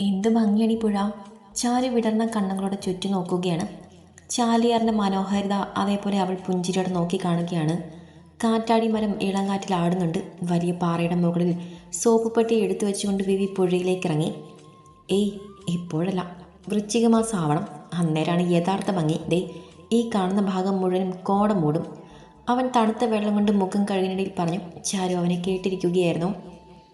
എന്ത് ഭംഗിയാണ് ഈ പുഴ? ചാരി വിടർന്ന കണ്ണുകളോടെ ചുറ്റി നോക്കുകയാണ്. ചാലിയാറിന്റെ മനോഹാരിത അതേപോലെ അവൾ പുഞ്ചിരിയോടെ നോക്കി കാണുകയാണ്. കാറ്റാടി മരം ഇളങ്കാറ്റിൽ ആടുന്നുണ്ട്. വലിയ പാറയുടെ മുകളിൽ സോപ്പ് പെട്ടി എടുത്തു വെച്ചുകൊണ്ട് വിവി പുഴയിലേക്ക് ഇറങ്ങി ഏയ് ഇപ്പോഴല്ല. വൃശ്ചിക ആവണം അന്നേരാണ് യഥാർത്ഥ ഭംഗി. ദേ ഈ കാണുന്ന ഭാഗം മുഴുവനും കോട മൂടും. അവൻ തണുത്ത വെള്ളം കൊണ്ട് മുഖം കഴുകിനിടയിൽ പറഞ്ഞു ചാരു അവനെ കേട്ടിരിക്കുകയായിരുന്നു.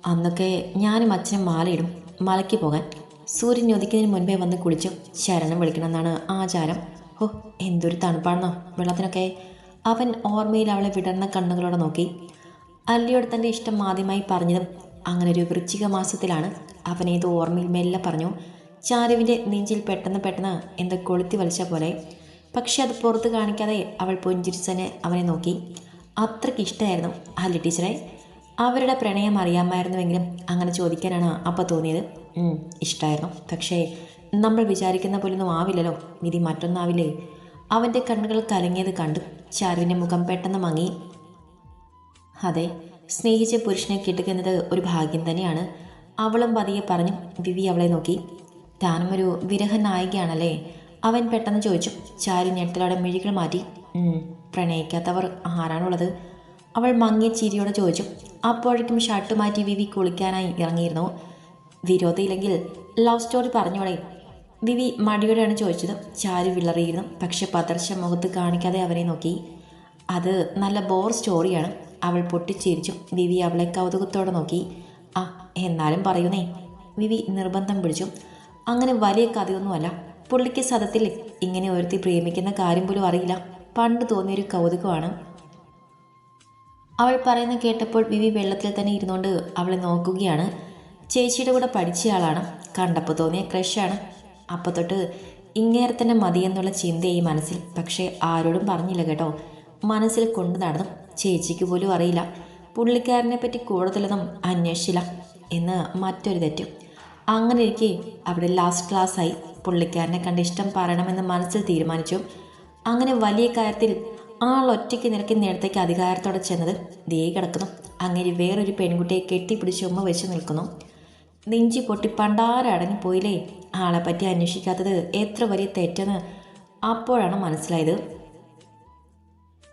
അന്നൊക്കെ ഞാനും അച്ഛനും മാലയിടും. മലയ്ക്ക് പോകാൻ. സൂര്യൻ ഉദിക്കുന്നതിന് മുൻപേ വന്ന് കുളിച്ചു ശരണം വിളിക്കണമെന്നാണ് ആചാരം. ഓ എന്തൊരു തണുപ്പാണെന്നോ വെള്ളത്തിനൊക്കെ അവൻ ഓർമ്മയിൽ അവളെ വിടർന്ന കണ്ണുകളോടെ നോക്കി. അല്ലിയോട് തന്റെ ഇഷ്ടം ആദ്യമായി പറഞ്ഞതും അങ്ങനെ ഒരു വൃശ്ചിക മാസത്തിലാണ് അവനേത് ഓർമ്മയിൽ മെല്ലെ പറഞ്ഞു. ചാരുവിന്റെ നെഞ്ചിൽ പെട്ടെന്ന് പെട്ടെന്ന് എന്തോ കൊളുത്തി വലിച്ച പോലെ. പക്ഷെ അത് പുറത്ത് കാണിക്കാതെ അവൾ പുഞ്ചിരിച്ചനെ അവനെ നോക്കി. അത്രയ്ക്ക് ഇഷ്ടമായിരുന്നു അല്ലി ടീച്ചറെ. അവരുടെ പ്രണയം അറിയാമായിരുന്നുവെങ്കിലും അങ്ങനെ ചോദിക്കാനാണ് അപ്പോൾ തോന്നിയത്. ഇഷ്ടമായിരുന്നു പക്ഷേ നമ്മൾ വിചാരിക്കുന്ന പോലൊന്നും ആവില്ലല്ലോ. വിധി മറ്റൊന്നാവില്ലേ? അവന്റെ കണ്ണുകൾ കലങ്ങിയത് കണ്ടു. ചാരുവിന്റെ മുഖം പെട്ടെന്ന് മങ്ങി. അതെ സ്നേഹിച്ച പുരുഷനെ കിട്ടുന്നത് ഒരു ഭാഗ്യം തന്നെയാണ്. അവളും പതിയെ പറഞ്ഞു വിവി അവളെ നോക്കി. താനും ഒരു വിരഹ നായികയാണല്ലേ? അവൻ പെട്ടെന്ന് ചോദിച്ചു. ചാരു ഞെട്ടലോടെ മിഴികൾ മാറ്റി. പ്രണയിക്കാത്തവർ ആരാണുള്ളത്? അവൾ മങ്ങിയ ചിരിയോടെ ചോദിച്ചു അപ്പോഴേക്കും ഷർട്ട് മാറ്റി വിവി കുളിക്കാനായി ഇറങ്ങിയിരുന്നു? വിരോധമില്ലെങ്കിൽ ലവ് സ്റ്റോറി പറഞ്ഞോളെ വിവി മടിയോടെയാണ് ചോദിച്ചത്. ചാരു വിളറിയിരുന്നു. പക്ഷെ പതർച്ച മുഖത്ത് കാണിക്കാതെ അവനെ നോക്കി. അത് നല്ല ബോർ സ്റ്റോറിയാണ് അവൾ പൊട്ടിച്ചിരിച്ചു. വിവി അവളെ കൗതുകത്തോടെ നോക്കി. ആ എന്നാലും പറയുന്നേ. വിവി നിർബന്ധം പിടിച്ചു. അങ്ങനെ വലിയ കഥയൊന്നുമല്ല. പുള്ളിക്ക് സതത്തിൽ ഇങ്ങനെ ഒരുത്തി പ്രേമിക്കുന്ന കാര്യം പോലും അറിയില്ല. പണ്ട് തോന്നിയൊരു കൗതുകമാണ്. അവൾ പറയുന്നത് കേട്ടപ്പോൾ വിവി വെള്ളത്തിൽ തന്നെ ഇരുന്നുകൊണ്ട് അവളെ നോക്കുകയാണ്. ചേച്ചിയുടെ കൂടെ പഠിച്ചയാളാണ് കണ്ടപ്പോൾ തോന്നിയ ക്രഷാണ് അപ്പോൾ തൊട്ട് ഇങ്ങേറെ തന്നെ മതിയെന്നുള്ള ചിന്തയായി മനസ്സിൽ. പക്ഷേ ആരോടും പറഞ്ഞില്ല കേട്ടോ. മനസ്സിൽ കൊണ്ടു നടന്നു ചേച്ചിക്ക് പോലും അറിയില്ല. പുള്ളിക്കാരനെ പറ്റി കൂടുതലൊന്നും അന്വേഷിച്ചില്ല എന്ന് മറ്റൊരു തെറ്റും. അങ്ങനെ ഇരിക്കെ അവിടെ ലാസ്റ്റ് ക്ലാസ്സായി പുള്ളിക്കാരനെ കണ്ട് ഇഷ്ടം പറയണമെന്ന് മനസ്സിൽ തീരുമാനിച്ചു. അങ്ങനെ വലിയ കാര്യത്തിൽ ആൾ ഒറ്റയ്ക്ക് നേരത്തേക്ക് അധികാരത്തോടെ ചെന്നത് ദേ കിടക്കുന്നു. അങ്ങനെ വേറൊരു പെൺകുട്ടിയെ കെട്ടിപ്പിടിച്ച് ഉമ്മ വെച്ച് നിൽക്കുന്നു. നെഞ്ചി പൊട്ടി പണ്ടാരടങ്ങി പോയില്ലേ? ആളെ പറ്റി അന്വേഷിക്കാത്തത് എത്ര വലിയ തെറ്റെന്ന് അപ്പോഴാണ് മനസ്സിലായത്.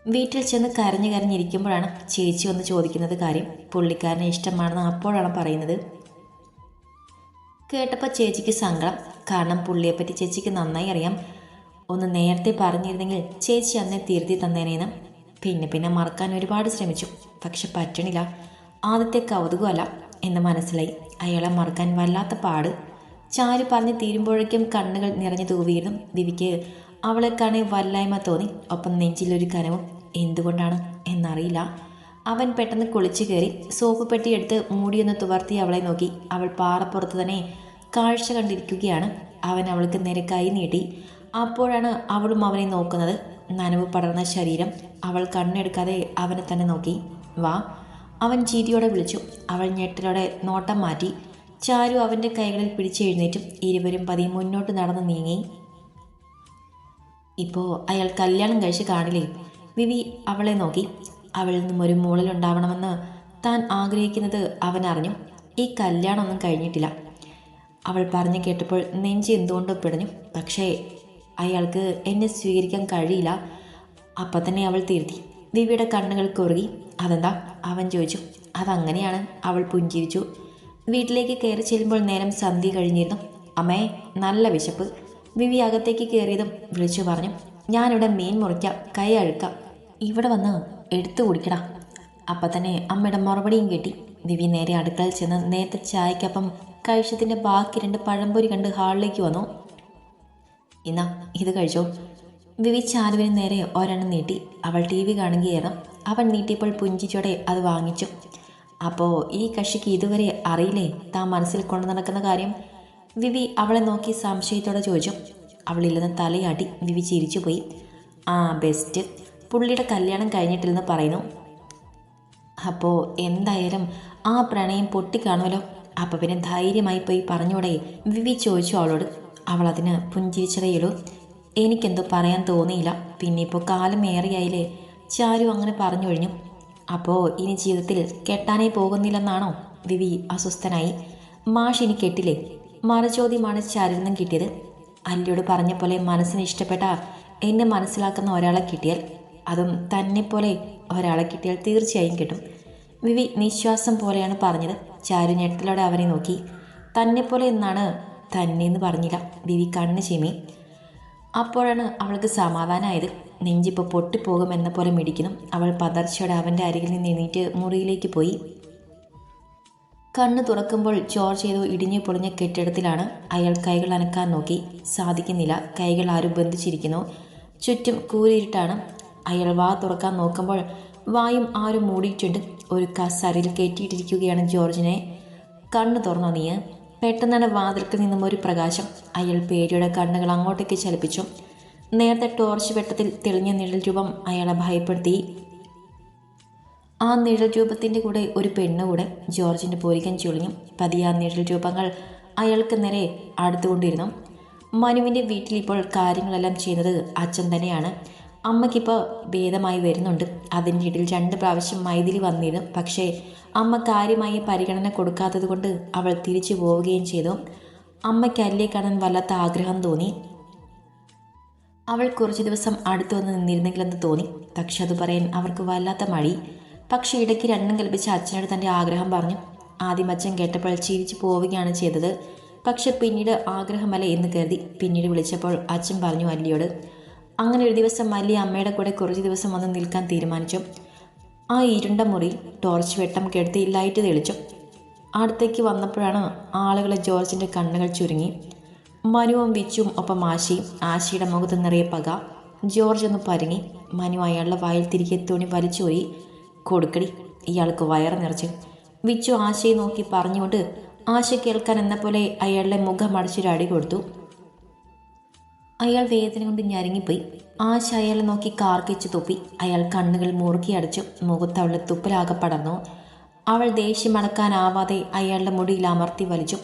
വീട്ടിൽ ചെന്ന് കരഞ്ഞു കരഞ്ഞിരിക്കുമ്പോഴാണ് ചേച്ചി വന്ന് ചോദിക്കുന്നത് കാര്യം. പുള്ളിക്കാരനെ ഇഷ്ടമാണെന്ന് അപ്പോഴാണ് പറയുന്നത്. കേട്ടപ്പോൾ ചേച്ചിക്ക് സങ്കടം. കാരണം പുള്ളിയെപ്പറ്റി ചേച്ചിക്ക് നന്നായി അറിയാം. ഒന്ന് നേരത്തെ പറഞ്ഞിരുന്നെങ്കിൽ ചേച്ചി അന്നെ തിരുത്തി തന്നേനേന്ന്. പിന്നെ പിന്നെ മറക്കാൻ ഒരുപാട് ശ്രമിച്ചു. പക്ഷെ പറ്റണില്ല. ആദ്യത്തെ കൗതുകമല്ല എന്ന് മനസ്സിലായി. അയാളെ മറക്കാൻ വല്ലാത്ത പാട്. ചാരു പറഞ്ഞ് തീരുമ്പോഴേക്കും കണ്ണുകൾ നിറഞ്ഞു തൂവിയിരുന്നു ദിവ്യയ്ക്ക്. അവളെ കാണെ വല്ലായ്മ തോന്നി. ഒപ്പം നെഞ്ചിലൊരു കനവും. എന്തുകൊണ്ടാണ്? എന്നറിയില്ല. അവൻ പെട്ടെന്ന് കുളിച്ചു കയറി സോപ്പ് പെട്ടി എടുത്ത് മൂടിയൊന്ന് തുവർത്തി അവളെ നോക്കി. അവൾ പാറപ്പുറത്ത് തന്നെ കാഴ്ച കണ്ടിരിക്കുകയാണ്. അവൻ അവൾക്ക് നേരെ കൈ നീട്ടി. അപ്പോഴാണ് അവളും അവനെ നോക്കുന്നത്. നനവ് പടർന്ന ശരീരം. അവൾ കണ്ണെടുക്കാതെ അവനെ തന്നെ നോക്കി. വാ. അവൻ ചീരിയോടെ വിളിച്ചു. അവൾ ഞെട്ടലോടെ നോട്ടം മാറ്റി. ചാരു അവന്റെ കൈകളിൽ പിടിച്ചെഴുന്നേറ്റും ഇരുവരും പതി മുന്നോട്ട് നടന്ന് നീങ്ങി. ഇപ്പോൾ അയാൾ കല്യാണം കഴിച്ച് കാണില്ലേ? വിവി അവളെ നോക്കി. അവളിൽ നിന്നും ഒരു മൂളലുണ്ടാവണമെന്ന് താൻ ആഗ്രഹിക്കുന്നത് അവൻ അറിഞ്ഞു. ഈ കല്യാണമൊന്നും കഴിഞ്ഞിട്ടില്ല. അവൾ പറഞ്ഞു കേട്ടപ്പോൾ നെഞ്ച് എന്തുകൊണ്ടോ പിടഞ്ഞു. പക്ഷേ അയാൾക്ക് എന്നെ സ്വീകരിക്കാൻ കഴിയില്ല. അപ്പം തന്നെ അവൾ തീർത്തി ദിവ്യയുടെ കണ്ണുകൾ കുറുകി. അതെന്താ? അവൻ ചോദിച്ചു. അതങ്ങനെയാണ്. അവൾ പുഞ്ചിരിച്ചു. വീട്ടിലേക്ക് കയറി ചെല്ലുമ്പോൾ നേരം സന്ധി കഴിഞ്ഞിരുന്നു. അമ്മേ നല്ല വിശപ്പ്. വിവി അകത്തേക്ക് കയറിയതും വിളിച്ചു പറഞ്ഞു. ഞാനിവിടെ മീൻ മുറിക്കാം. കൈ അഴുക്കാം. ഇവിടെ വന്ന് എടുത്തു കുടിക്കടാ. അപ്പം തന്നെ അമ്മയുടെ മറുപടിയും കിട്ടി. വിവി നേരെ അടുക്കളയിൽ ചെന്ന് നേരത്തെ ചായക്കൊപ്പം കഴിച്ചതിന്റെ ബാക്കി രണ്ട് പഴംപൊരി കണ്ട് ഹാളിലേക്ക് വന്നു. ഇന്നാ ഇത് കഴിച്ചോ. വിവി ചാരുവിന് നേരെ ഒരെണ്ണം നീട്ടി. അവൾ ടി വി കാണുകയായിരുന്നു. അവൻ നീട്ടിയപ്പോൾ പുഞ്ചിച്ചോടെ അത് വാങ്ങിച്ചു. അപ്പോൾ ഈ കക്ഷിക്ക് ഇതുവരെ അറിയില്ലേ? താൻ മനസ്സിൽ കൊണ്ടു നടക്കുന്ന കാര്യം? വിവി അവളെ നോക്കി സംശയത്തോടെ ചോദിച്ചു. അവളില്ലെന്ന് തലയാട്ടി വിവി ചിരിച്ചുപോയി. ആ ബെസ്റ്റ്. പുള്ളിയുടെ കല്യാണം കഴിഞ്ഞിട്ടില്ലെന്ന് പറയുന്നു. അപ്പോൾ എന്തായാലും ആ പ്രണയം പൊട്ടിക്കാണുമല്ലോ. അപ്പോൾ പിന്നെ ധൈര്യമായി പോയി പറഞ്ഞൂടെ. വിവി ചോദിച്ചു അവളോട്. അവൾ അതിന് പുഞ്ചിരിച്ചതേയുള്ളൂ. എനിക്കെന്തോ പറയാൻ തോന്നിയില്ല. പിന്നെ ഇപ്പോൾ കാലം ഏറെയായില്ലേ. ചാരു അങ്ങനെ പറഞ്ഞു കഴിഞ്ഞു അപ്പോൾ ഇനി ജീവിതത്തിൽ കെട്ടാനേ പോകുന്നില്ലെന്നാണോ? വിവി അസ്വസ്ഥനായി. മാഷ് ഇനി കെട്ടില്ലേ? മറുചോദ്യമാണ് നിന്നും കിട്ടിയത്. അല്ലിയോട് പറഞ്ഞ പോലെ മനസ്സിന് ഇഷ്ടപ്പെട്ട എന്നെ മനസ്സിലാക്കുന്ന ഒരാളെ കിട്ടിയാൽ അതും തന്നെ പോലെ ഒരാളെ കിട്ടിയാൽ തീർച്ചയായും കിട്ടും. വിവി നിശ്വാസം പോലെയാണ് പറഞ്ഞത്. ചാരു ഞെട്ടലോടെ അവനെ നോക്കി. തന്നെ പോലെ എന്നാണ് തന്നെ എന്ന് പറഞ്ഞില്ല വിവി കണ്ണ് ചെമി അപ്പോഴാണ് അവൾക്ക് സമാധാനമായത് നെഞ്ചിപ്പോൾ പൊട്ടിപ്പോകും എന്ന പോലെ മിടിക്കുന്നു. അവൾ പതർച്ചയോടെ അവന്റെ അരികിൽ നിന്ന് എണീറ്റ് മുറിയിലേക്ക് പോയി. കണ്ണ് തുറക്കുമ്പോൾ ജോർജ് ഏതോ ഇടിഞ്ഞു പൊളിഞ്ഞ കെട്ടിടത്തിലാണ് അയാൾ കൈകൾ അനക്കാൻ നോക്കി. സാധിക്കുന്നില്ല. കൈകൾ ആരും ബന്ധിച്ചിരിക്കുന്നു. ചുറ്റും കൂരിയിട്ടാണ് അയാൾ വാ തുറക്കാൻ നോക്കുമ്പോൾ വായും ആരും മൂടിയിട്ടുണ്ട്. ഒരു കസരിൽ കയറ്റിയിട്ടിരിക്കുകയാണ് ജോർജിനെ. കണ്ണ് തുറന്നോ നീ പെട്ടെന്നാണ് വാതിൽക്ക് നിന്നും ഒരു പ്രകാശം. അയാൾ പേടിയുടെ കണ്ണുകൾ അങ്ങോട്ടേക്ക് ചലിപ്പിച്ചു. നേരത്തെ ടോർച്ച് വെട്ടത്തിൽ തെളിഞ്ഞ നിഴൽ രൂപം അയാളെ ഭയപ്പെടുത്തി. ആ നിഴൽ രൂപത്തിന്റെ കൂടെ ഒരു പെണ്ണ് കൂടെ ജോർജിന്റെ പൂരികൻ ചുളിഞ്ഞു. പതിയെ ആ നിഴൽ രൂപങ്ങൾ അയാൾക്ക് നേരെ അടുത്തുകൊണ്ടിരുന്നു. മനുവിന്റെ വീട്ടിൽ ഇപ്പോൾ കാര്യങ്ങളെല്ലാം ചെയ്യുന്നത് അച്ഛൻ തന്നെയാണ്. അമ്മയ്ക്കിപ്പോൾ ഭേദമായി വരുന്നുണ്ട്. അതിന്റെ ഇടയിൽ രണ്ട് പ്രാവശ്യം മൈഥിലി വന്നിരുന്നു. പക്ഷേ അമ്മ കാര്യമായി പരിഗണന കൊടുക്കാത്തത് കൊണ്ട് അവൾ തിരിച്ചു പോവുകയും ചെയ്തു. അമ്മയ്ക്ക് അല്ലേ കാണാൻ വല്ലാത്ത ആഗ്രഹം തോന്നി? അവൾ കുറച്ച് ദിവസം അടുത്തു വന്ന് നിന്നിരുന്നെങ്കിലെന്ന് തോന്നി. പക്ഷെ അത് പറയാൻ അവർക്ക് വല്ലാത്ത മടി. പക്ഷെ ഇടയ്ക്ക് രണ്ടും കൽപ്പിച്ച അച്ഛനോട് തന്റെ ആഗ്രഹം പറഞ്ഞു. ആദ്യം അച്ഛൻ കേട്ടപ്പോൾ ചിരിച്ചു പോവുകയാണ് ചെയ്തത്. പക്ഷെ പിന്നീട് ആഗ്രഹമല്ല എന്ന് കരുതി. പിന്നീട് വിളിച്ചപ്പോൾ അച്ഛൻ പറഞ്ഞു അല്ലിയോട് അങ്ങനെ ഒരു ദിവസം മല്ലി അമ്മയുടെ കൂടെ കുറച്ച് ദിവസം വന്ന് നിൽക്കാൻ തീരുമാനിച്ചു. ആ ഇരുണ്ട മുറി ടോർച്ച് വെട്ടം കെടുത്തി ലൈറ്റ് തെളിച്ചു. അടുത്തേക്ക് വന്നപ്പോഴാണ് ആളുകളെ ജോർജിന്റെ കണ്ണുകൾ ചുരുങ്ങി. മനുവും വിച്ചും ഒപ്പം ആശയും ആശയുടെ മുഖത്ത് നിറയെ പക. ജോർജ് ഒന്ന് പരുങ്ങി. മനു അയാളുടെ വായിൽ തിരികെ തുണി വലിച്ചോരി കൊടുക്കടി ഇയാൾക്ക് വയറ് നിറച്ച്. വിച്ചു ആശയെ നോക്കി പറഞ്ഞുകൊണ്ട് ആശ കേൾക്കാൻ എന്ന പോലെ അയാളുടെ മുഖം അടച്ചൊരു അടി കൊടുത്തു. അയാൾ വേദന കൊണ്ട് ഞരങ്ങിപ്പോയി. ആശ അയാളെ നോക്കി കാർക്കിച്ച് തുപ്പി. അയാൾ കണ്ണുകൾ മുറുക്കി അടച്ചു മുഖത്ത് അവളുടെ തുപ്പലാകെ പടർന്നു. അവൾ ദേഷ്യം അടക്കാനാവാതെ അയാളുടെ മുടിയിൽ അമർത്തി വലിച്ചു.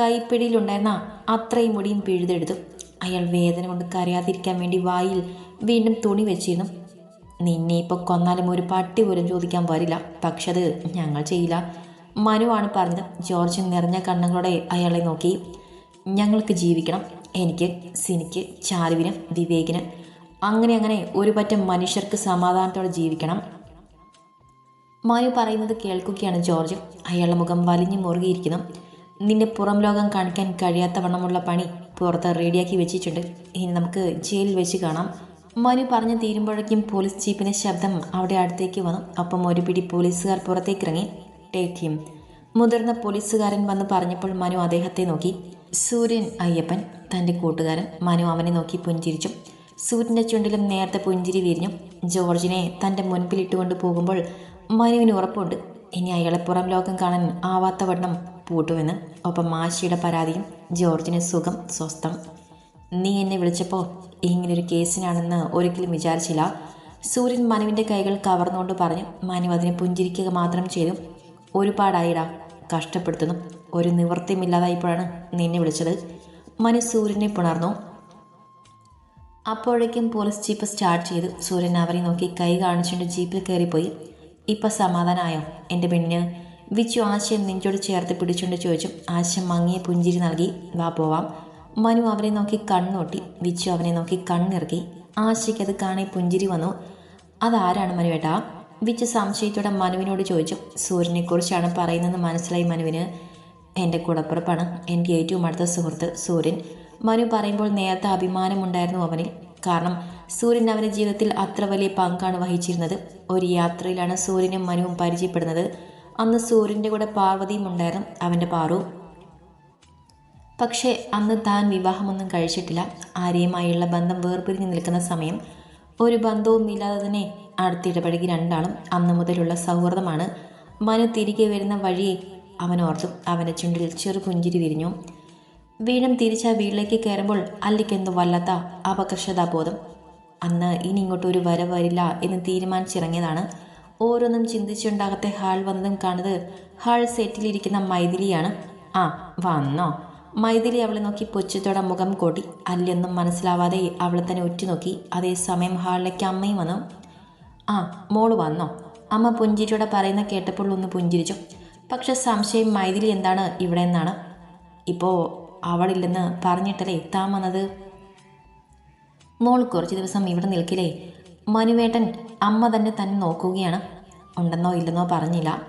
കൈപ്പിടിയിലുണ്ടായിരുന്ന അത്രയും മുടിയും പിഴുതെടുത്തു. അയാൾ വേദന കൊണ്ട് കരയാതിരിക്കാൻ വേണ്ടി വായിൽ വീണ്ടും തുണി വെച്ചിരുന്നു. നിന്നെ ഇപ്പോൾ കൊന്നാലും ഒരു പട്ടി പോലും ചോദിക്കാൻ വരില്ല. പക്ഷെ അത് ഞങ്ങൾ ചെയ്യില്ല മനുവാണ് പറഞ്ഞത്. ജോർജ് നിറഞ്ഞ കണ്ണുകളോടെ അയാളെ നോക്കി. ഞങ്ങൾക്ക് ജീവിക്കണം. എനിക്ക് സിനിക്ക് ചാരുവിന് വിവേകിന് അങ്ങനെ അങ്ങനെ ഒരു പറ്റം മനുഷ്യർക്ക് സമാധാനത്തോടെ ജീവിക്കണം. മനു പറയുന്നത് കേൾക്കുകയാണ് ജോർജ്. അയാളുടെ മുഖം വലിഞ്ഞു മുറുകിയിരിക്കുന്നു. നിന്റെ പുറം ലോകം കാണിക്കാൻ കഴിയാത്ത വണ്ണമുള്ള പണി പുറത്ത് റെഡിയാക്കി വെച്ചിട്ടുണ്ട്. ഇനി നമുക്ക് ജയിലിൽ വെച്ച് കാണാം. മനു പറഞ്ഞു തീരുമ്പോഴേക്കും പോലീസ് ജീപ്പിന്റെ ശബ്ദം അവിടെ അടുത്തേക്ക് വന്നു. അപ്പം ഒരു പിടി പോലീസുകാർ പുറത്തേക്ക് ഇറങ്ങി ടേക്ക് ഹിം മുതിർന്ന പോലീസുകാരൻ വന്ന് പറഞ്ഞപ്പോൾ മനു അദ്ദേഹത്തെ നോക്കി. സൂര്യൻ അയ്യപ്പൻ തന്റെ കൂട്ടുകാരൻ മനു അവനെ നോക്കി പുഞ്ചിരിച്ചു സൂര്യന്റെ ചുണ്ടിലും നേരത്തെ പുഞ്ചിരി വിരിഞ്ഞു ജോർജിനെ തന്റെ മുൻപിലിട്ടുകൊണ്ട് പോകുമ്പോൾ മനുവിന് ഉറപ്പുണ്ട്. ഇനി അയാളെ പുറം ലോകം കാണാൻ ആവാത്ത വണ്ണം പൂട്ടുമെന്ന് ഒപ്പം മാഷിയുടെ പരാതിയും ജോർജിന് സുഖം സ്വസ്ഥം. നീ എന്നെ വിളിച്ചപ്പോൾ ഇങ്ങനൊരു കേസിനാണെന്ന് ഒരിക്കലും വിചാരിച്ചില്ല. സൂര്യൻ മനുവിന്റെ കൈകൾ കവർന്നുകൊണ്ട് പറഞ്ഞു മനു അതിനെ പുഞ്ചിരിക്കുക മാത്രം ചെയ്തു. ഒരുപാടായിടാ. കഷ്ടപ്പെടുത്തുന്നു. ഒരു നിവൃത്തിയുമില്ലാതായപ്പോഴാണ് നിന്നെ വിളിച്ചത്. മനു സൂര്യനെ പുണർന്നു. അപ്പോഴേക്കും പോലീസ് ജീപ്പ് സ്റ്റാർട്ട് ചെയ്തു. സൂര്യൻ അവരെ നോക്കി കൈ കാണിച്ചുകൊണ്ട് ജീപ്പിൽ കയറിപ്പോയി. ഇപ്പം സമാധാനമായോ എന്റെ പെണ്ണിന്? വിച്ചു ആശയം നെഞ്ചോട് ചേർത്ത് പിടിച്ചുകൊണ്ട് ചോദിച്ചു. ആശയം മങ്ങിയ പുഞ്ചിരി നൽകി. വാ പോവാം. മനു അവനെ നോക്കി കണ്ണൊട്ടി വിച്ചു അവനെ നോക്കി കണ്ണിറക്കി. ആശയ്ക്ക് അത് കാണി പുഞ്ചിരി വന്നു. അതാരാണ് മനുവേട്ടാ വിച്ചു സംശയത്തോടെ മനുവിനോട് ചോദിച്ചു. സൂര്യനെക്കുറിച്ചാണ് പറയുന്നതെന്ന് മനസ്സിലായി മനുവിന്. എന്റെ കൂടപ്പുറപ്പാണ്. എന്റെ ഏറ്റവും അടുത്ത സുഹൃത്ത് സൂര്യൻ. മനു പറയുമ്പോൾ നേരത്തെ അഭിമാനമുണ്ടായിരുന്നു അവനിൽ. കാരണം സൂര്യൻ അവന്റെ ജീവിതത്തിൽ അത്ര വലിയ പങ്കാണ് വഹിച്ചിരുന്നത്. ഒരു യാത്രയിലാണ് സൂര്യനും മനുവും പരിചയപ്പെടുന്നത്. അന്ന് സൂര്യന്റെ കൂടെ പാർവതിയും ഉണ്ടായിരുന്നു അവന്റെ പാറു. പക്ഷേ അന്ന് താൻ വിവാഹമൊന്നും കഴിച്ചിട്ടില്ല. ആരെയുമായുള്ള ബന്ധം വേർപിരിഞ്ഞു നിൽക്കുന്ന സമയം. ഒരു ബന്ധവും ഇല്ലാതെ തന്നെ അടുത്തിടപഴകി രണ്ടാളും അന്ന് മുതലുള്ള സൗഹൃദമാണ്. മനു തിരികെ വരുന്ന വഴിയെ അവൻ ഓർത്തു. അവന്റെ ചുണ്ടിൽ ചെറു പുഞ്ചിരി വിരിഞ്ഞു. വീണ്ടും തിരിച്ച വീട്ടിലേക്ക് കയറുമ്പോൾ അല്ലിക്കെന്തോ വല്ലാത്ത അപകർഷതാബോധം. അന്ന് ഇനി ഇങ്ങോട്ട് ഒരു വര വരില്ല എന്ന് തീരുമാനിച്ചിറങ്ങിയതാണ്. ഓരോന്നും ചിന്തിച്ചുണ്ടാകത്തെ ഹാൾ വന്നതും കാണുന്നത് ഹാൾ സെറ്റിലിരിക്കുന്ന മൈഥിലിയാണ്. ആ വന്നോ. മൈഥിലി അവളെ നോക്കി പൊച്ചത്തോടെ മുഖം കൂട്ടി. അല്ലൊന്നും മനസ്സിലാവാതെ അവളെ തന്നെ ഉറ്റുനോക്കി. അതേസമയം ഹാളിലേക്ക് അമ്മയും വന്നു. ആ മോൾ വന്നോ. അമ്മ പുഞ്ചിരിയോടെ പറയുന്ന കേട്ടപ്പോൾ ഒന്ന് പുഞ്ചിരിച്ചു. പക്ഷെ സംശയം മൈഥിലി എന്താണ് ഇവിടെ എന്നാണ്. ഇപ്പോൾ അവളില്ലെന്ന് പറഞ്ഞിട്ടല്ലേ താൻ വന്നത്? മോൾ കുറച്ച് ദിവസം ഇവിടെ നിൽക്കില്ലേ. മനുവേട്ടൻ അമ്മ തന്നെ തന്നെ നോക്കുകയാണ്. ഉണ്ടെന്നോ ഇല്ലെന്നോ പറഞ്ഞില്ല.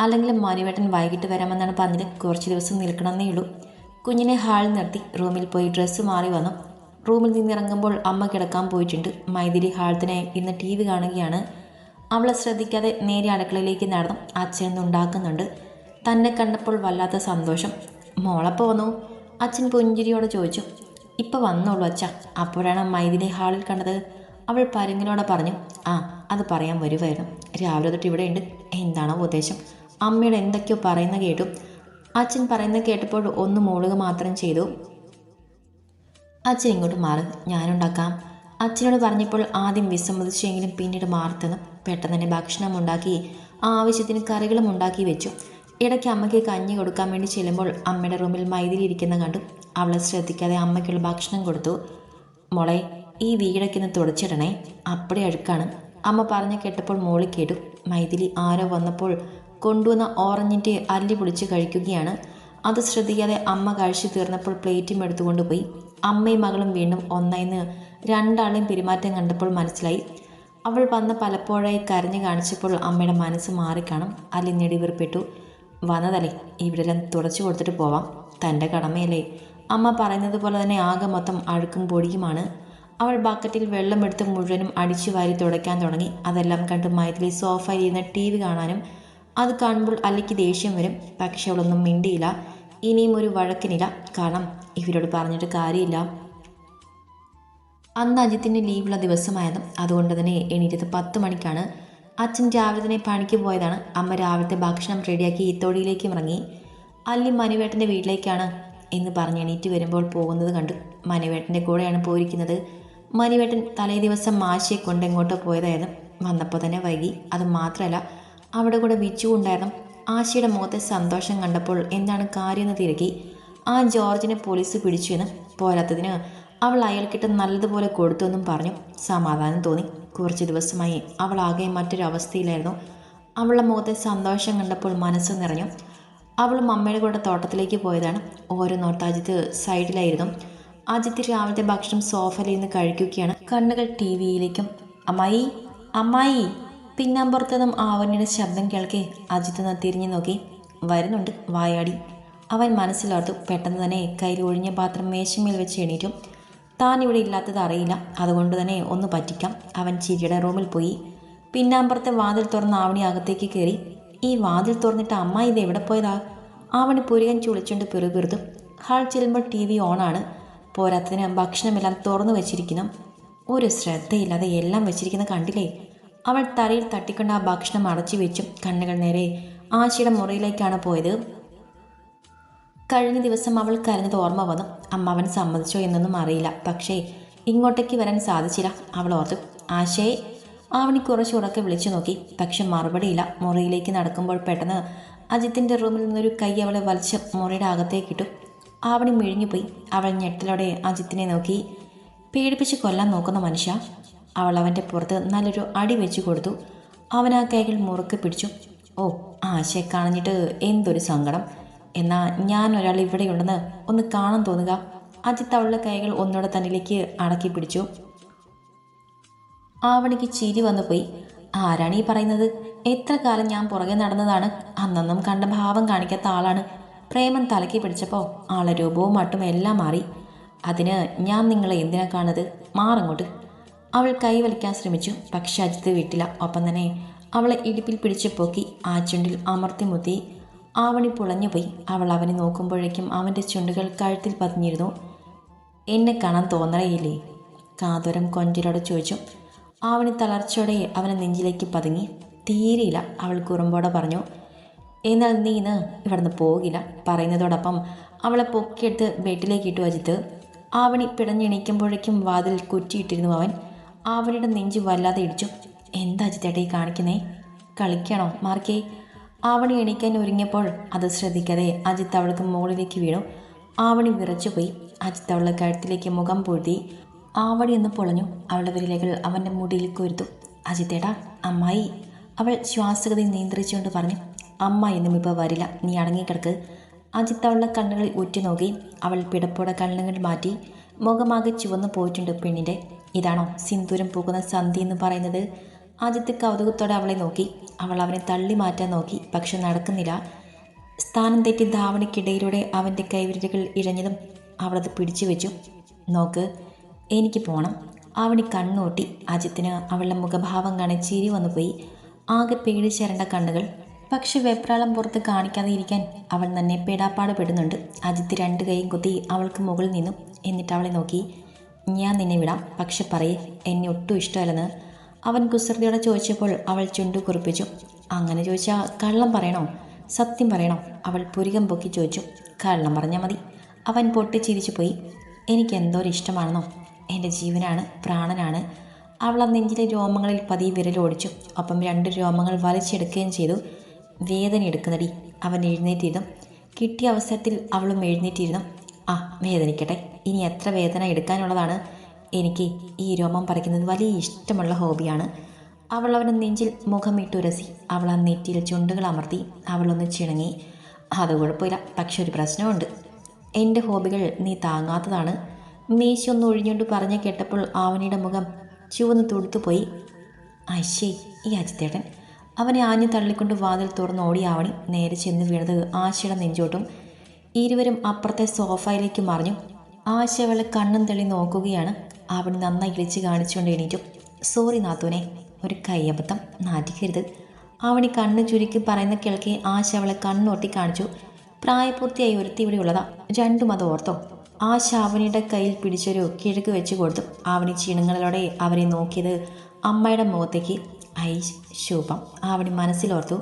അല്ലെങ്കിൽ മനുവേട്ടൻ വൈകിട്ട് വരാമെന്നാണ് പറഞ്ഞത്. കുറച്ച് ദിവസം നിൽക്കണമെന്നേ ഉള്ളൂ. കുഞ്ഞിനെ ഹാളിൽ നിർത്തി റൂമിൽ പോയി ഡ്രസ്സ് മാറി വന്നു. റൂമിൽ നിന്നിറങ്ങുമ്പോൾ അമ്മ കിടക്കാൻ പോയിട്ടുണ്ട്. മൈതിരി ഹാൾ തന്നെ ഇന്ന് ടി വി കാണുകയാണ്. അവളെ ശ്രദ്ധിക്കാതെ നേരെ അടുക്കളയിലേക്ക് നടന്നു. അച്ഛൻ ഉണ്ടാക്കുന്നുണ്ട്. തന്നെ കണ്ടപ്പോൾ വല്ലാത്ത സന്തോഷം. മോളെ വന്നു? അച്ഛൻ പുഞ്ചിരിയോട് ചോദിച്ചു. ഇപ്പം വന്നോളൂ അച്ഛ. അപ്പോഴാണ് മൈദിനെ ഹാളിൽ കണ്ടത്. അവൾ പരുങ്ങിനോട് പറഞ്ഞു. ആ അത് പറയാൻ വരുമായിരുന്നു രാവിലെ തൊട്ട് ഇവിടെയുണ്ട് എന്താണോ ഉദ്ദേശം. അമ്മയുടെ എന്തൊക്കെയോ പറയുന്ന കേട്ടു. അച്ഛൻ പറയുന്നത് കേട്ടപ്പോൾ ഒന്ന് മൂളുക മാത്രം ചെയ്തു. അച്ഛൻ ഇങ്ങോട്ട് മാറി. ഞാനുണ്ടാക്കാം. അച്ഛനോട് പറഞ്ഞപ്പോൾ ആദ്യം വിസമ്മതിച്ചെങ്കിലും പിന്നീട് മാർത്തന്ന് പെട്ടെന്ന് തന്നെ ഭക്ഷണം ഉണ്ടാക്കി ആവശ്യത്തിന് കറികളും ഉണ്ടാക്കി വെച്ചു. ഇടയ്ക്ക് അമ്മയ്ക്ക് കഞ്ഞി കൊടുക്കാൻ വേണ്ടി ചെല്ലുമ്പോൾ അമ്മയുടെ റൂമിൽ മൈതിരി ഇരിക്കുന്ന കണ്ടു. അവളെ ശ്രദ്ധിക്കാതെ അമ്മയ്ക്കുള്ള ഭക്ഷണം കൊടുത്തു. മോളെ ഈ വീടൊക്കെ ഒന്ന് തുടച്ചിടണേ. അപ്പടി അഴുക്കാണ്. അമ്മ പറഞ്ഞു കേട്ടപ്പോൾ മോളി കേട്ടു. മൈഥിലി ആരോ വന്നപ്പോൾ കൊണ്ടുവന്ന ഓറഞ്ചിന്റെ അല്ലി പൊളിച്ച് കഴിക്കുകയാണ്. അത് ശ്രദ്ധിക്കാതെ അമ്മ കഴിച്ചു തീർന്നപ്പോൾ പ്ലേറ്റും എടുത്തുകൊണ്ട് പോയി. അമ്മയും മകളും വീണ്ടും ഒന്നായിന്ന് രണ്ടാളെയും പെരുമാറ്റം കണ്ടപ്പോൾ മനസ്സിലായി. അവൾ വന്ന് പലപ്പോഴായി കരഞ്ഞു കാണിച്ചപ്പോൾ അമ്മയുടെ മനസ്സ് മാറിക്കാണും. അല്ലി നെടിവീർപ്പെട്ടു വന്നതല്ലേ ഇവിടെല്ലാം തുടച്ചു കൊടുത്തിട്ട് പോവാം. തന്റെ കടമയല്ലേ. അമ്മ പറയുന്നത് പോലെ തന്നെ ആകെ മൊത്തം അഴുക്കും പൊടിയുമാണ്. അവൾ ബക്കറ്റിൽ വെള്ളമെടുത്ത് മുഴുവനും അടിച്ചു വാരി തുടയ്ക്കാൻ തുടങ്ങി. അതെല്ലാം കണ്ട് മൈഥിലി സോഫയിൽ ഇരുന്ന് ടി വി കാണാനും അത് കാണുമ്പോൾ അല്ലിക്ക് ദേഷ്യം വരും. പക്ഷെ അവളൊന്നും മിണ്ടിയില്ല. ഇനിയും ഒരു വഴക്കിനില്ല. കാരണം ഇവരോട് പറഞ്ഞിട്ട് കാര്യമില്ല. അന്ന് അജിത്തിന്റെ ലീവുള്ള ദിവസമായതും അതുകൊണ്ട് തന്നെ എണീറ്റത് പത്ത് മണിക്കാണ്. അച്ഛൻ രാവിലെ തന്നെ പണിക്ക് പോയതാണ്. അമ്മ രാവിലത്തെ ഭക്ഷണം റെഡിയാക്കി തൊടിയിലേക്ക് ഇറങ്ങി അല്ലി മനുവേട്ടന്റെ വീട്ടിലേക്കാണ് എന്ന് പറഞ്ഞ് എണീറ്റ് വരുമ്പോൾ പോകുന്നത് കണ്ടു മനുവേട്ടന്റെ കൂടെയാണ് പോയിരിക്കുന്നത്. മനുവേട്ടൻ തലേ ദിവസം മാശിയെ കൊണ്ട് എങ്ങോട്ടോ പോയതായിരുന്നു വന്നപ്പോൾ തന്നെ വൈകി. അത് മാത്രമല്ല അവിടെ കൂടെ വിച്ചു ഉണ്ടായിരുന്നു ആശയുടെ മുഖത്തെ സന്തോഷം കണ്ടപ്പോൾ എന്താണ് കാര്യമെന്ന് തിരക്കി. ആ ജോർജിനെ പോലീസ് പിടിച്ചു എന്ന് പോരാത്തതിന് അവൾ അയാൾക്കിട്ട് നല്ലതുപോലെ കൊടുത്തുവെന്നും പറഞ്ഞു. സമാധാനം തോന്നി. കുറച്ച് ദിവസമായി അവൾ ആകെ മറ്റൊരവസ്ഥയിലായിരുന്നു അവളുടെ മുഖത്തെ സന്തോഷം കണ്ടപ്പോൾ മനസ്സ് നിറഞ്ഞു. അവൾ അമ്മയുടെ കൂടെ തോട്ടത്തിലേക്ക് പോയതാണ്. ഓരോ നോട്ട് അജിത്ത് സൈഡിലായിരുന്നു. അജിത്ത് രാവിലത്തെ ഭക്ഷണം സോഫയിൽ നിന്ന് കഴിക്കുകയാണ്. കണ്ണുകൾ ടി വിയിലേക്കും അമ്മായി അമ്മായി. പിന്നാമ്പുറത്തുനിന്നും ആവണിയുടെ ശബ്ദം കേൾക്കെ അജിത്ത് ഒന്ന് തിരിഞ്ഞു നോക്കി. വരുന്നുണ്ട് വായാടി. അവൻ മനസ്സിലോർത്തു. പെട്ടെന്ന് തന്നെ കയ്യിൽ ഒഴിഞ്ഞ പാത്രം മേശമേൽ വെച്ച് എണീറ്റു. താൻ ഇവിടെ ഇല്ലാത്തത് അറിയില്ല. അതുകൊണ്ട് തന്നെ ഒന്ന് പറ്റിക്കാം. അവൻ ചിരിയുടെ റൂമിൽ പോയി. പിന്നാമ്പുറത്തെ വാതിൽ തുറന്ന് ആവണി അകത്തേക്ക് കയറി. ഈ വാതിൽ തുറന്നിട്ട് അമ്മ ഇത് എവിടെ പോയതാ? ആവണി പുരുകൻ ചുളിച്ചുകൊണ്ട് പിറുപിറുത്തു ഹാൾ ചെല്ലുമ്പോൾ ടി വി ഓണാണ് പോരാത്തതിന് ഭക്ഷണമെല്ലാം തുറന്നു വെച്ചിരിക്കുന്നു. ഒരു ശ്രദ്ധയില്ലാതെ എല്ലാം വെച്ചിരിക്കുന്ന കണ്ടില്ലേ? അവൾ തറയിൽ തട്ടിക്കൊണ്ട് ആ ഭക്ഷണം അടച്ചു വെച്ചും കണ്ണുകൾ നേരെ ആശയുടെ മുറിയിലേക്കാണ് പോയത്. കഴിഞ്ഞ ദിവസം അവൾ കരഞ്ഞത് ഓർമ്മ വന്നു. അമ്മ അവൻ സമ്മതിച്ചോ എന്നൊന്നും അറിയില്ല. പക്ഷേ ഇങ്ങോട്ടേക്ക് വരാൻ സാധിച്ചില്ല. അവൾ ഓർത്തു ആശയെ. ആവണി കുറച്ച് ഉറക്കെ വിളിച്ചു നോക്കി. പക്ഷെ മറുപടിയില്ല. മുറിയിലേക്ക് നടക്കുമ്പോൾ പെട്ടെന്ന് അജിത്തിന്റെ റൂമിൽ നിന്നൊരു കൈ അവളെ വലിച്ച് മുറിയുടെ അകത്തേക്ക് ഇട്ടു. ആവണി മിഴിഞ്ഞുപോയി അവൾ ഞെട്ടലോടെ അജിത്തിനെ നോക്കി. പേടിപ്പിച്ച് കൊല്ലാൻ നോക്കുന്ന മനുഷ്യ. അവൾ അവന്റെ പുറത്ത് നല്ലൊരു അടി വെച്ചു കൊടുത്തു. അവൻ ആ കൈകൾ മുറുക്കെ പിടിച്ചു. ഓ ആശയെ കാണഞ്ഞിട്ട് എന്തൊരു സങ്കടം. എന്നാ ഞാൻ ഒരാൾ ഇവിടെയുണ്ടെന്ന് ഒന്ന് കാണാൻ തോന്നുക. അജിത്ത് അവളുടെ കൈകൾ ഒന്നുകൂടെ തന്നിലേക്ക് അടക്കി പിടിച്ചു. ആവണിക്ക് ചിരി വന്നു പോയി ആരാണ് ഈ പറയുന്നത്? എത്ര കാലം ഞാൻ പുറകെ നടന്നതാണ്. അന്നൊന്നും കണ്ട ഭാവം കാണിക്കാത്ത ആളാണ്. പ്രേമൻ തലക്കി പിടിച്ചപ്പോൾ ആളെ രൂപവും മട്ടും എല്ലാം മാറി. അതിന് ഞാൻ നിങ്ങളെ എന്തിനാ കാണുന്നത്? മാറങ്ങോട്ട് അവൾ കൈവലിക്കാൻ ശ്രമിച്ചു. പക്ഷെ അജിത്ത് വിട്ടില്ല. ഒപ്പം തന്നെ അവളെ ഇടുപ്പിൽ പിടിച്ചു പൊക്കി ആ ചുണ്ടിൽ അമർത്തി മുത്തി ആവണി പുളഞ്ഞുപോയി. അവൾ അവനെ നോക്കുമ്പോഴേക്കും അവന്റെ ചുണ്ടുകൾ കഴുത്തിൽ പതിഞ്ഞിരുന്നു. എന്നെ കാണാൻ തോന്നറയില്ലേ? കാതോരം കൊഞ്ചിലോടെ ചോദിച്ചു. ആവണി തളർച്ചയോടെ അവനെ നെഞ്ചിലേക്ക് പതുങ്ങി. തീരെയില്ല അവൾ കുറുമ്പോടെ പറഞ്ഞു. എന്നാൽ നീ ഇന്ന് ഇവിടുന്ന് പോകില്ല പറയുന്നതോടൊപ്പം അവളെ പൊക്കിയെടുത്ത് ബെഡിലേക്ക് ഇട്ടു അജിത്ത്. ആവണി പിടഞ്ഞെണീക്കുമ്പോഴേക്കും വാതിൽ കുറ്റിയിട്ടിരുന്നു അവൻ. ആവണിയുടെ നെഞ്ച് വല്ലാതെ ഇടിച്ചു. എന്താ ഈ കാണിക്കുന്നേ? കളിക്കണോ? മാർക്കേ ആവണി എണീക്കാൻ ഒരുങ്ങിയപ്പോൾ അത് ശ്രദ്ധിക്കാതെ അജിത്ത് അവൾക്ക് മുകളിലേക്ക് വീണു. ആവണി വിറച്ചുപോയി. അജിത്ത് അവളുടെ കഴുത്തിലേക്ക് മുഖം പൊഴുതി ആവണി എന്ന് പൊളഞ്ഞു. അവളുടെ വിരലുകൾ അവന്റെ മുടിയിൽ കൊരുത്തു. അജിത്തേടാ അമ്മായി. അവൾ ശ്വാസഗതി നിയന്ത്രിച്ചുകൊണ്ട് പറഞ്ഞു അമ്മ എന്നും ഇപ്പോൾ വരില്ല. നീ അടങ്ങിക്കിടക്ക്. അജിത്ത് അവളുടെ കണ്ണുകളിൽ ഉറ്റുനോക്കി അവൾ പിടപ്പോടെ കണ്ണുകൾ മാറ്റി മുഖമാകെ ചുവന്നു പോയിട്ടുണ്ട് പെണ്ണിന്റെ ഇതാണോ സിന്ദൂരം പോകുന്ന സന്ധി എന്ന് പറയുന്നത്? അജിത്ത് കൗതുകത്തോടെ അവളെ നോക്കി. അവൾ അവനെ തള്ളി മാറ്റാൻ നോക്കി. പക്ഷെ നടക്കുന്നില്ല. സ്ഥാനം തെറ്റി ധാവണിക്കിടയിലൂടെ അവന്റെ കൈവിരലുകൾ ഇഴഞ്ഞതും അവളത് പിടിച്ചു വെച്ചു. നോക്ക് എനിക്ക് പോണം. അവണി കണ്ണൂട്ടി. അജിത്തിന് അവളുടെ മുഖഭാവം കാണാൻ ചിരി വന്നുപോയി ആകെ പേടിച്ചരണ്ട കണ്ണുകൾ. പക്ഷെ വെപ്രാളം പുറത്ത് കാണിക്കാതെ ഇരിക്കാൻ അവൾ തന്നെ പേടാപ്പാട് പെടുന്നുണ്ട് അജിത്ത് രണ്ട് കൈയും കുത്തി അവൾക്ക് മുകളിൽ നിന്നു. എന്നിട്ട് അവളെ നോക്കി. ഞാൻ നിന്നെ വിടാം. പക്ഷെ പറയേ എന്നെ ഒട്ടും ഇഷ്ടമല്ലെന്ന്. അവൻ കുസൃതിയോടെ ചോദിച്ചപ്പോൾ അവൾ ചുണ്ടു കുറിപ്പിച്ചു. അങ്ങനെ ചോദിച്ചാൽ കള്ളം പറയണോ? സത്യം പറയണോ? അവൾ പുരികം പൊക്കി ചോദിച്ചു. കള്ളം പറഞ്ഞാൽ മതി. അവൻ പൊട്ടിച്ചിരിച്ചു പോയി എനിക്ക് ഒരു ഇഷ്ടമാണെന്നോ എന്റെ ജീവനാണ് പ്രാണനാണ്. അവൾ ആ നെഞ്ചിലെ രോമങ്ങളിൽ പതിയെ വിരലോടിച്ചു ഒപ്പം രണ്ട് രോമങ്ങൾ വലിച്ചെടുക്കുകയും ചെയ്തു. വേദന എടുക്കുന്നടി. അവൻ എഴുന്നേറ്റിരുന്നു. കിട്ടിയ അവസരത്തിൽ അവളും എഴുന്നേറ്റിരുന്നു. ആ വേദനിക്കട്ടെ. ഇനി എത്ര വേദന എടുക്കാനുള്ളതാണ്? എനിക്ക് ഈ രോമം പറിക്കുന്നത് വലിയ ഇഷ്ടമുള്ള ഹോബിയാണ്. അവൾ അവന് നെഞ്ചിൽ മുഖമിട്ടുരസി അവൾ ആ നെറ്റിയിൽ ചുണ്ടുകൾ അമർത്തി അവളൊന്ന് ചിണങ്ങി. അത് കുഴപ്പമില്ല പക്ഷെ ഒരു പ്രശ്നമുണ്ട്. എന്റെ ഹോബികൾ നീ താങ്ങാത്തതാണ്. മീശി ഒന്ന് ഒഴിഞ്ഞുകൊണ്ട് പറഞ്ഞു കേട്ടപ്പോൾ ആവനിയുടെ മുഖം ചുവന്ന് തുടുത്തുപോയി അശ്ശേ ഈ അജിത്തേട്ടൻ. അവനെ ആഞ്ഞു തള്ളിക്കൊണ്ട് വാതിൽ തുറന്ന് ഓടി ആവണി. നേരെ ചെന്ന് വീണത് ആശയുടെ നെഞ്ചോട്ടും ഇരുവരും അപ്പുറത്തെ സോഫയിലേക്ക് മറിഞ്ഞു. ആശ അവളെ കണ്ണും തെളി നോക്കുകയാണ്. അവൻ നന്നായി ഇളിച്ച് കാണിച്ചുകൊണ്ട് എണീറ്റു. സോറി നാത്തൂനെ ഒരു കയ്യബദ്ധം നാറ്റിക്കരുത്. അവണി കണ്ണ് ചുരുക്കി പറയുന്ന കേൾക്കെ ആശ അവളെ കണ്ണൊട്ടി കാണിച്ചു. പ്രായപൂർത്തിയായി ഒരുത്തി ഇവിടെ ഉള്ളതാ. രണ്ടും അത് ഓർത്തോ. ആശ അവനിയുടെ കയ്യിൽ പിടിച്ചൊരു കിഴക്ക് വെച്ച് കൊടുത്തു. അവനി ചീണങ്ങളിലൂടെ അവരെ നോക്കിയത് അമ്മയുടെ മുഖത്തേക്ക്. ഐ ശുഭം അവന് മനസ്സിലോർത്തു.